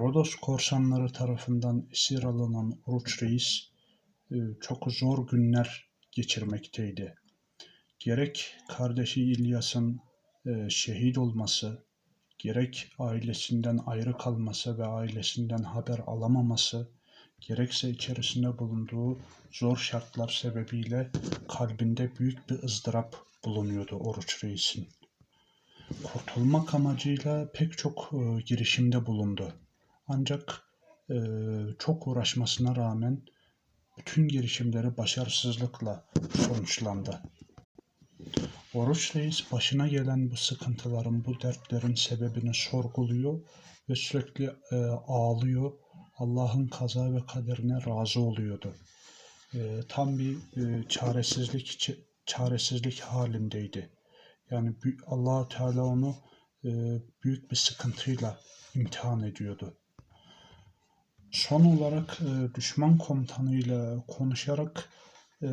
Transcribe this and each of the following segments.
Rodos korsanları tarafından esir alınan Oruç Reis e, çok zor günler geçirmekteydi. Gerek kardeşi İlyas'ın e, şehit olması, gerek ailesinden ayrı kalması ve ailesinden haber alamaması, gerekse içerisinde bulunduğu zor şartlar sebebiyle kalbinde büyük bir ızdırap bulunuyordu Oruç Reis'in. Kurtulmak amacıyla pek çok e, girişimde bulundu. Ancak e, çok uğraşmasına rağmen bütün girişimleri başarısızlıkla sonuçlandı. Oruç Reis başına gelen bu sıkıntıların, bu dertlerin sebebini sorguluyor ve sürekli e, ağlıyor. Allah'ın kaza ve kaderine razı oluyordu. E, tam bir e, çaresizlik çaresizlik halindeydi. Yani Allah Teala onu e, büyük bir sıkıntıyla imtihan ediyordu. Son olarak e, düşman komutanıyla konuşarak e,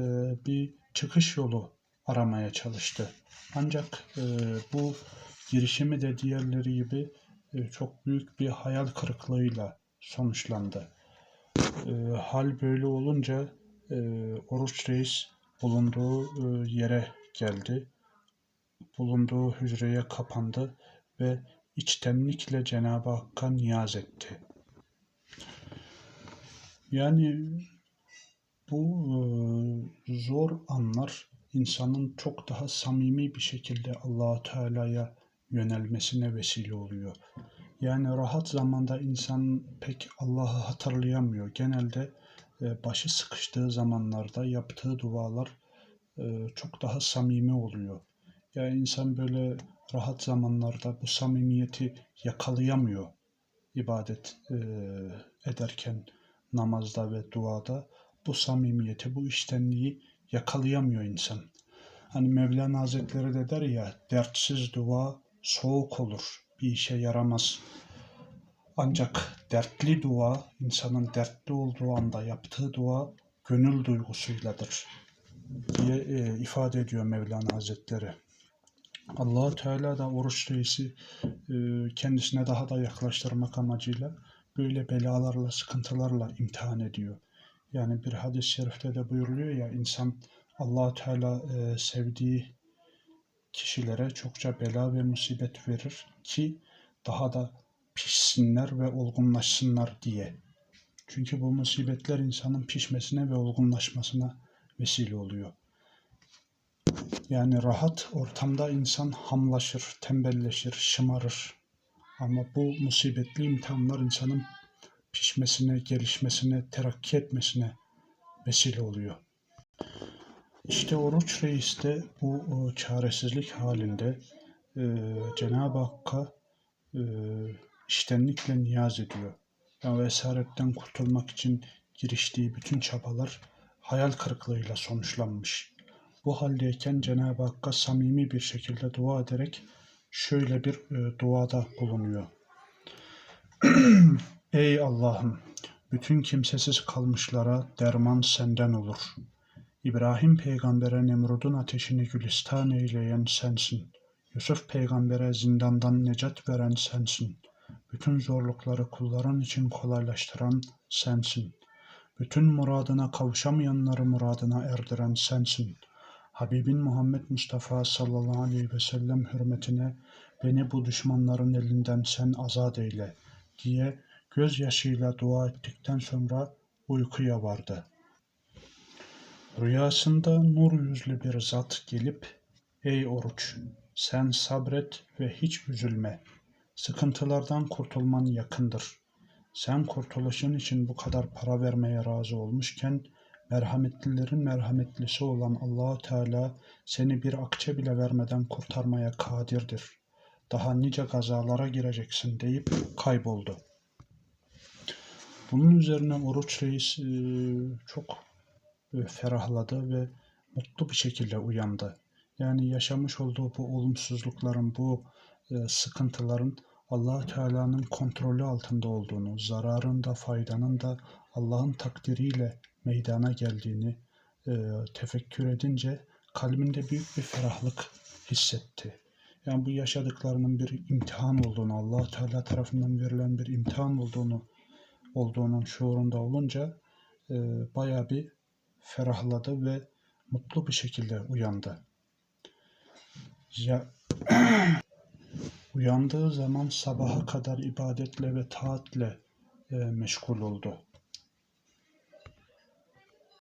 bir çıkış yolu aramaya çalıştı. Ancak e, bu girişimi de diğerleri gibi e, çok büyük bir hayal kırıklığıyla sonuçlandı. E, hal böyle olunca e, Oruç Reis bulunduğu e, yere geldi. Bulunduğu hücreye kapandı ve içtenlikle Cenab-ı Hakk'a niyaz etti. Yani bu e, zor anlar insanın çok daha samimi bir şekilde Allahu Teala'ya yönelmesine vesile oluyor. Yani rahat zamanda insan pek Allah'ı hatırlayamıyor. Genelde e, başı sıkıştığı zamanlarda yaptığı dualar e, çok daha samimi oluyor. Yani insan böyle rahat zamanlarda bu samimiyeti yakalayamıyor ibadet e, ederken namazda ve duada bu samimiyeti, bu iştenliği yakalayamıyor insan. Hani Mevlana Hazretleri de der ya, dertsiz dua soğuk olur, bir işe yaramaz. Ancak dertli dua, insanın dertli olduğu anda yaptığı dua gönül duygusuyladır diye e, ifade ediyor Mevlana Hazretleri. allah Teala da oruç reisi e, kendisine daha da yaklaştırmak amacıyla böyle belalarla, sıkıntılarla imtihan ediyor. Yani bir hadis-i şerifte de buyuruluyor ya insan allah Teala e, sevdiği kişilere çokça bela ve musibet verir ki daha da pişsinler ve olgunlaşsınlar diye. Çünkü bu musibetler insanın pişmesine ve olgunlaşmasına vesile oluyor. Yani rahat ortamda insan hamlaşır, tembelleşir, şımarır. Ama bu musibetli imtihanlar insanın pişmesine, gelişmesine, terakki etmesine vesile oluyor. İşte Oruç Reis de bu o, çaresizlik halinde e, Cenab-ı Hakk'a e, iştenlikle niyaz ediyor. Yani esaretten kurtulmak için giriştiği bütün çabalar hayal kırıklığıyla sonuçlanmış. Bu haldeyken Cenab-ı Hakk'a samimi bir şekilde dua ederek şöyle bir e, duada bulunuyor. Ey Allah'ım! Bütün kimsesiz kalmışlara derman senden olur. İbrahim peygambere Nemrud'un ateşini gülistan eyleyen sensin. Yusuf peygambere zindandan necat veren sensin. Bütün zorlukları kulların için kolaylaştıran sensin. Bütün muradına kavuşamayanları muradına erdiren sensin. Habibin Muhammed Mustafa sallallahu aleyhi ve sellem hürmetine beni bu düşmanların elinden sen azat eyle diye gözyaşıyla dua ettikten sonra uykuya vardı. Rüyasında nur yüzlü bir zat gelip, ey oruç, sen sabret ve hiç üzülme. Sıkıntılardan kurtulman yakındır. Sen kurtuluşun için bu kadar para vermeye razı olmuşken, merhametlilerin merhametlisi olan allah Teala seni bir akçe bile vermeden kurtarmaya kadirdir. Daha nice gazalara gireceksin deyip kayboldu. Bunun üzerine Oruç Reis e, çok e, ferahladı ve mutlu bir şekilde uyandı. Yani yaşamış olduğu bu olumsuzlukların, bu e, sıkıntıların allah Teala'nın kontrolü altında olduğunu, zararın da faydanın da Allah'ın takdiriyle meydana geldiğini e, tefekkür edince kalbinde büyük bir ferahlık hissetti. Yani bu yaşadıklarının bir imtihan olduğunu, allah Teala tarafından verilen bir imtihan olduğunu olduğunun şuurunda olunca e, bayağı bir ferahladı ve mutlu bir şekilde uyandı. Ya uyandığı zaman sabaha kadar ibadetle ve taatle e, meşgul oldu.